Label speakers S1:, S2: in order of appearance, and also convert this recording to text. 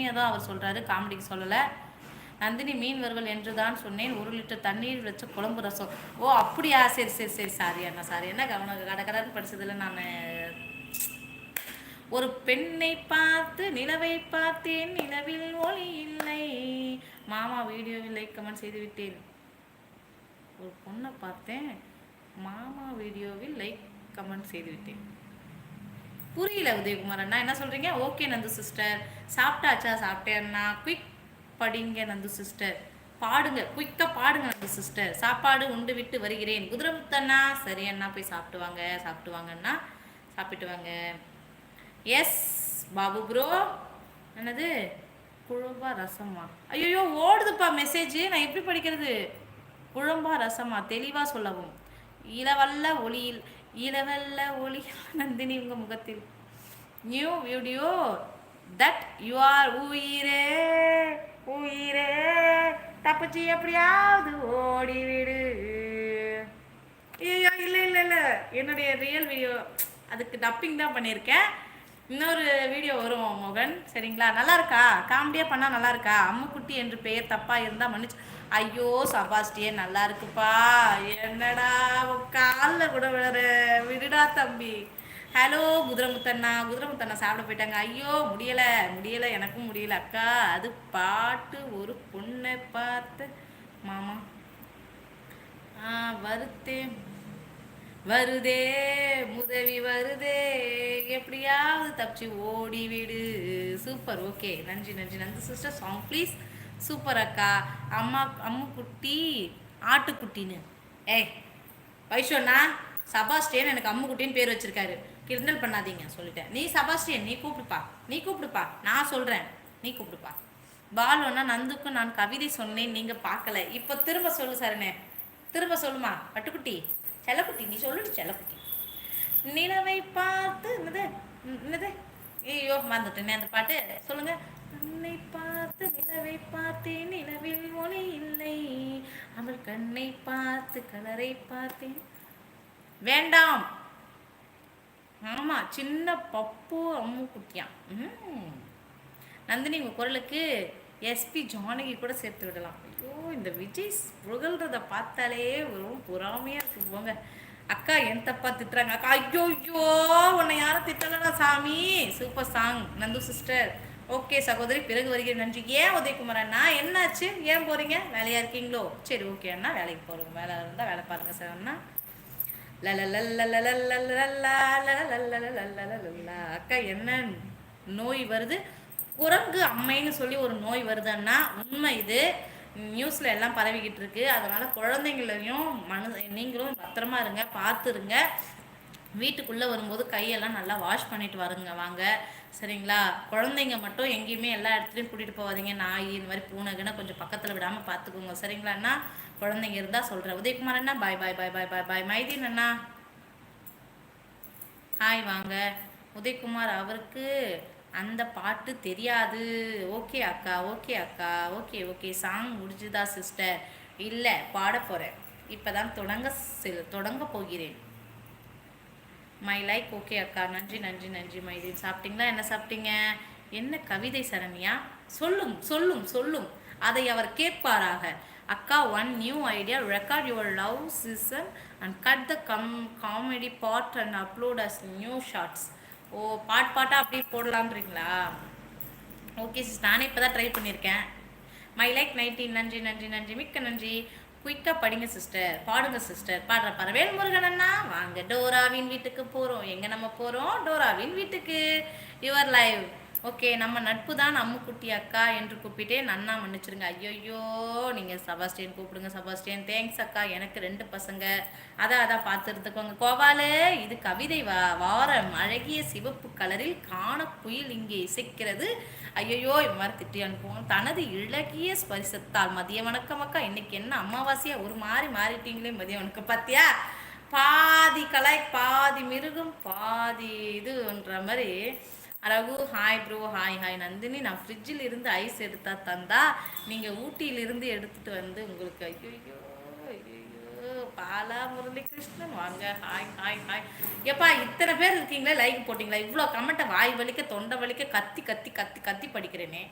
S1: உண்மையை தான் அவர் சொல்கிறாரு காமெடிக்கு சொல்லலை. நந்தினி மீன் வறுவல் என்று தான் சொன்னேன் ஒரு லிட்டர் தண்ணீர் வச்ச குழம்பு ரசம். ஓ அப்படியா? சரி சரி சரி சாரி அண்ணா சாரி. என்ன கவனம்? கடை கடன் படிச்சதில்ல நான் ஒரு பெண்ணை பார்த்து நிலவை பார்த்தேன் நிலவில் ஒளி இல்லை. மாமா வீடியோவில் லைக் கமெண்ட் செய்து விட்டேன். ஒரு பொண்ணை பார்த்தேன் மாமா வீடியோவில் லைக் கமெண்ட் செய்து விட்டேன். புரியல உதயகுமார் அண்ணா. என்ன சொல்றீங்க? Okay Nandu sister. சாப்பிட்டாச்சா? சாப்பிட்டேன்னா குயிக் படிங்க நந்து சிஸ்டர். பாடுங்க. குயிக்காக பாடுங்க நந்து சிஸ்டர். சாப்பாடு உண்டு விட்டு வருகிறேன். குதிரமுத்தண்ணா. சரி அண்ணா போய் சாப்பிட்டுவாங்க. சாப்பிட்டுவாங்கண்ணா சாப்பிட்டு வாங்கண்ணா சாப்பிட்டு வாங்க. எஸ் பாபு ப்ரோ என்னது? குழம்பா ரசமா? ஐயோ ஓடுதுப்பா மெசேஜ் நான் எப்படி படிக்கிறது? குழம்பா ரசமா? தெளிவாக சொல்லவும். இளவல்ல ஒளியில் இளவல்ல ஒளி நந்தினி உங்க முகத்தில். New video that you are உயிரே உயிரே. தப்பிச்சு எப்படியாவது ஓடிவிடு. ஐயோ இல்லை இல்லை இல்லை. என்னுடைய ரியல் வீடியோ அதுக்கு டப்பிங் தான் பண்ணியிருக்கேன். இன்னொரு வீடியோ வரும் மோகன். சரிங்களா? நல்லா இருக்கா? காமெடியாக பண்ணால் நல்லா இருக்கா? அம்முக்குட்டி என்று பெயர் தப்பாக இருந்தால் மன்னிச்சு ஐயோ சபாஸ்டியே நல்லா இருக்குப்பா. என்னடா காலில் கூட விழுற விடுடா தம்பி. ஹலோ குதிரமுத்தண்ணா. குதிரமுத்தண்ணா சாப்பிட போயிட்டாங்க. ஐயோ முடியலை. முடியலை எனக்கும் முடியல. அக்கா அது பாட்டு ஒரு பொண்ணை பார்த்து. மாமா. ஆ வருத்தே. வருதே உதவி வருதே. எப்படியாவது தப்பிச்சு ஓடி விடு. சூப்பர் ஓகே நன்றி நன்றி. நன்றி சிஸ்டர் சாங் ப்ளீஸ் சூப்பர் அக்கா அம்மா அம்மு குட்டி ஆட்டுக்குட்டின்னு. ஏய் வைஷோண்ணா சபாஸ்டியன் எனக்கு அம்மு குட்டின்னு பேர் வச்சிருக்காரு. கிண்டல் பண்ணாதீங்க சொல்லிட்டேன். நீ சபாஸ்டியன் நீ கூப்பிடுப்பா. நீ கூப்பிடுப்பா. நான் சொல்கிறேன் நீ கூப்பிடுப்பா. பாலுன்னா நந்துக்கும் நான் கவிதை சொன்னேன் நீங்கள் பார்க்கல. இப்போ திரும்ப சொல்லு சரணே திரும்ப சொல்லுமா பட்டுக்குட்டி? செல்லக்குட்டி நீ சொல்லுட்டு செல்லக்குட்டி. நிலவை பார்த்து என்னது? என்னது? ஐயோ மறந்துட்டேனே அந்த பாட்டு. சொல்லுங்க. கண்ணை பார்த்து நிலவை பார்த்தேன் நிலவில் ஒளி இல்லை. அவள் கண்ணை பார்த்து கலரை பார்த்தேன் வேண்டாம். ஆமா சின்ன பப்பு அம்மு குட்டியான் நந்தினி உங்கள் குரலுக்கு எஸ்பி ஜானகி கூட சேர்த்து விடலாம். ஐயோ இந்த விஜய் புகழ்றத பார்த்தாலே ரொம்ப பொறாமையாக இருக்கு. போங்க. அக்கா என் தப்பா திட்டுறாங்க. அக்கா ஐயோ ஐயோ உன்னை யாரும் திட்டலடா சாமி. Super song. Nandu sister. Okay சகோதரி பிறகு வருகிறேன் நன்றி ஏன் உதயகுமார் அண்ணா என்னாச்சு ஏன் போறீங்க வேலையா இருக்கீங்களோ சரி ஓகே அண்ணா வேலைக்கு போறோம் வேலை இருந்தால் வேலை பாருங்க சார் அண்ணா அக்கா என்ன நோய் வருது குரங்கு அம்மைன்னு சொல்லி ஒரு நோய் வருதுன்னா உண்மை இது நியூஸில் எல்லாம் பரவிக்கிட்டு இருக்கு அதனால் குழந்தைங்களையும் மனு நீங்களும் பத்திரமா இருங்க பார்த்துருங்க வீட்டுக்குள்ளே வரும்போது கையெல்லாம் நல்லா வாஷ் பண்ணிட்டு வருங்க வாங்க. சரிங்களா? குழந்தைங்க மட்டும் எங்கேயுமே எல்லா இடத்துலையும் கூட்டிகிட்டு போகாதீங்க. நாய் இந்த மாதிரி பூனைக்குன்னா கொஞ்சம் பக்கத்தில் விடாமல் பார்த்துக்கோங்க சரிங்களாண்ணா குழந்தைங்க இருந்தால் சொல்கிறேன் உதயகுமார் அண்ணா bye bye bye bye bye bye Mydeen அண்ணா. ஹாய் வாங்க. உதயகுமார் அவருக்கு அந்த பாட்டு தெரியாது. ஓகே அக்கா ஓகே அக்கா. ஓகே ஓகே சாங் முடிஞ்சுதா சிஸ்டர் இல்லை பாட போகிறேன் இப்போ தான் தொடங்க செல் தொடங்க போகிறேன். மை லைக் ஓகே அக்கா. நன்றி நன்றி நன்றி மைதீன் சாப்பிட்டீங்களா? என்ன சாப்பிட்டீங்க? என்ன கவிதை சரணியா? சொல்லும் சொல்லும் சொல்லும். அதை அவர் கேட்பாராக. அக்கா one new idea record your love season and cut the come comedy part and upload as new shorts ஓ பாட் பாட்டாக அப்படி போடலான்றீங்களா? ஓகே சிஸ் நானே இப்போ தான் ட்ரை பண்ணியிருக்கேன். மை லைக் நைன்டீன் நன்றி நன்றி நன்றி. மிக்க நன்றி. குயிக்காக படிங்க சிஸ்டர் பாடுங்க சிஸ்டர் பாடுற பறவேல் முருகன் அண்ணா. வாங்க டோராவின் வீட்டுக்கு போகிறோம் எங்கே நம்ம போகிறோம் டோராவின் வீட்டுக்கு. யுவர் லைவ் ஓகே நம்ம நட்பு தான் அம்முக்குட்டி அக்கா என்று கூப்பிட்டேன். நன்னா மன்னிச்சிருங்க. ஐயோயோ நீங்கள் சபாஸ்டியன் கூப்பிடுங்க சபாஸ்டியன். தேங்க்ஸ் அக்கா. எனக்கு ரெண்டு பசங்க. அதான் அதான் பார்த்துருந்துக்கோங்க கோவாலு இது கவிதை வா வாரம் அழகிய சிவப்பு கலரில் காண குயில் இங்கே இசைக்கிறது. ஐயோயோ இது மாதிரி திட்டி அனுப்புவோம் தனது இழகிய ஸ்பரிசத்தால் மதிய வணக்கம் அக்கா. இன்னைக்கு என்ன அமாவாசையா? ஒரு மாதிரி மாறிட்டீங்களே மதிய வணக்கம். பார்த்தியா பாதி கலாய் பாதி மிருகம் பாதி இதுன்ற மாதிரி அழகு hi bro hi hi Nandini நான் ஃப்ரிட்ஜில் இருந்து ஐஸ் எடுத்தா தந்தா நீங்கள் ஊட்டியிலிருந்து எடுத்துகிட்டு வந்து உங்களுக்கு ஐயோ ஐயோ பாலா முரளி கிருஷ்ணன் வாங்க. ஹாய் ஹாய் ஹாய் எப்பா இத்தனை பேர் இருக்கீங்களா? லைக் போட்டிங்களா? இவ்வளோ கமெண்ட்டை வாய் வலிக்க தொண்டை வலிக்க கத்தி கத்தி கத்தி கத்தி படிக்கிறேனே.